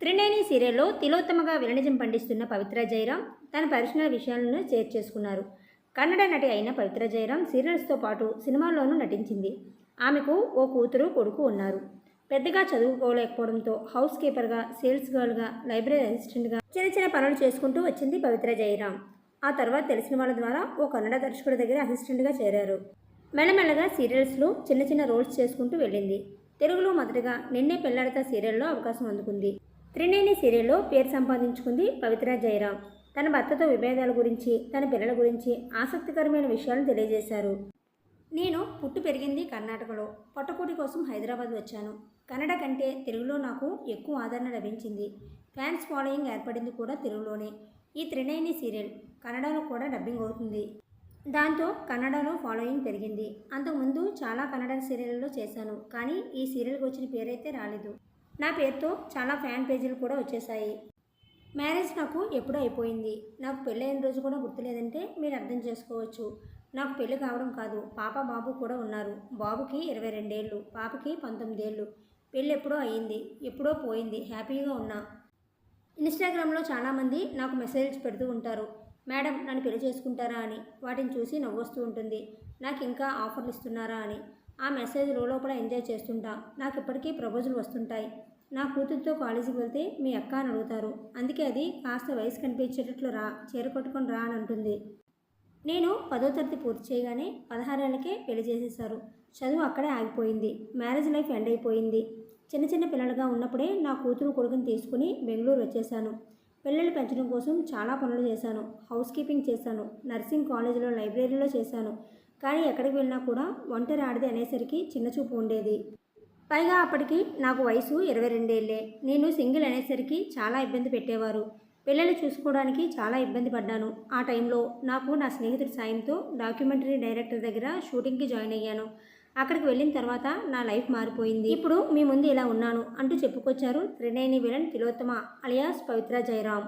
త్రినేని సీరియల్లో తిలోత్తమగా విలనిజం పండిస్తున్న పవిత్ర జయరాం తన పర్సనల్ విషయాలను షేర్ చేసుకున్నారు. కన్నడ నటి అయిన పవిత్ర జయరాం సీరియల్స్తో పాటు సినిమాల్లోనూ నటించింది. ఆమెకు ఓ కూతురు కొడుకు ఉన్నారు. పెద్దగా చదువుకోలేకపోవడంతో హౌస్ కీపర్గా సేల్స్ గర్ల్గా లైబ్రరీ అసిస్టెంట్గా చిన్న చిన్న పనులు చేసుకుంటూ వచ్చింది పవిత్ర జయరాం. ఆ తర్వాత తెలిసిన వాళ్ళ ద్వారా ఓ కన్నడ దర్శకుడి దగ్గర అసిస్టెంట్గా చేరారు. మెల్లమెల్లగా సీరియల్స్లో చిన్న చిన్న రోల్స్ చేసుకుంటూ వెళ్ళింది. తెలుగులో మొదటగా నిన్నే పెళ్ళాడతా సీరియల్లో అవకాశం అందుకుంది. త్రినేని సీరియల్లో పేరు సంపాదించుకుంది పవిత్ర జయరాం. తన భర్తతో విభేదాల గురించి తన పిల్లల గురించి ఆసక్తికరమైన విషయాలను తెలియజేశారు. నేను పుట్టు పెరిగింది కర్ణాటకలో. పొట్టకూటి కోసం హైదరాబాద్ వచ్చాను. కన్నడ కంటే తెలుగులో నాకు ఎక్కువ ఆదరణ లభించింది. ఫ్యాన్స్ ఫాలోయింగ్ ఏర్పడింది కూడా తెలుగులోనే. ఈ త్రినేని సీరియల్ కన్నడలో కూడా డబ్బింగ్ అవుతుంది. దాంతో కన్నడలో ఫాలోయింగ్ పెరిగింది. అంతకుముందు చాలా కన్నడ సీరియల్లో చేశాను. కానీ ఈ సీరియల్కి వచ్చిన పేరైతే రాలేదు. నా పేరుతో చాలా ఫ్యాన్ పేజీలు కూడా వచ్చేసాయి. మ్యారేజ్ నాకు ఎప్పుడో అయిపోయింది. నాకు పెళ్ళైన రోజు కూడా గుర్తులేదంటే మీరు అర్థం చేసుకోవచ్చు. నాకు పెళ్ళి కావడం కాదు పాప బాబు కూడా ఉన్నారు. బాబుకి ఇరవై రెండేళ్ళు పాపకి పంతొమ్మిదేళ్ళు. పెళ్ళి ఎప్పుడో అయ్యింది ఎప్పుడో పోయింది హ్యాపీగా ఉన్నా. ఇన్స్టాగ్రామ్లో చాలామంది నాకు మెసేజ్ పెడుతూ ఉంటారు. మేడం నన్ను పెళ్ళి చేసుకుంటారా? అని. వాటిని చూసి నవ్వొస్తూ ఉంటుంది. నాకు ఇంకా ఆఫర్లు ఇస్తున్నారా? అని. ఆ మెసేజ్ లోపల ఎంజాయ్ చేస్తుంటా. నాకు ఇప్పటికీ ప్రపోజల్ వస్తుంటాయి. నా కూతురితో కాలేజీకి వెళ్తే మీ అక్క అని అడుగుతారు. అందుకే అది కాస్త వయసు కనిపించేటట్లు రా చేరకొట్టుకొని రా అని అంటుంది. నేను పదో తరగతి పూర్తి చేయగానే పదహారేళ్ళకే పెళ్ళి చేసేశారు. చదువు అక్కడే ఆగిపోయింది. మ్యారేజ్ లైఫ్ ఎండ్ అయిపోయింది. చిన్న చిన్న పిల్లలుగా ఉన్నప్పుడే నా కూతురు కొడుకుని తీసుకుని బెంగళూరు వచ్చేసాను పిల్లలు పెంచడం కోసం చాలా పనులు చేశాను. హౌస్ కీపింగ్ చేశాను. నర్సింగ్ కాలేజీలో లైబ్రరీలో చేశాను. కానీ ఎక్కడికి వెళ్ళినా కూడా ఒంటరి ఆడది అనేసరికి చిన్న చూపు ఉండేది. పైగా అప్పటికి నాకు వయసు ఇరవై రెండేళ్ళే నేను సింగిల్ అనేసరికి చాలా ఇబ్బంది పెట్టేవారు. పిల్లలు చూసుకోవడానికి చాలా ఇబ్బంది పడ్డాను. ఆ టైంలో నాకు నా స్నేహితుడి సాయంతో డాక్యుమెంటరీ డైరెక్టర్ దగ్గర షూటింగ్కి జాయిన్ అయ్యాను. అక్కడికి వెళ్ళిన తర్వాత నా లైఫ్ మారిపోయింది. ఇప్పుడు మీ ముందు ఇలా ఉన్నాను అంటూ చెప్పుకొచ్చారు త్రినేని విలన్ తిలోత్తమ అలియాస్ పవిత్ర జయరాం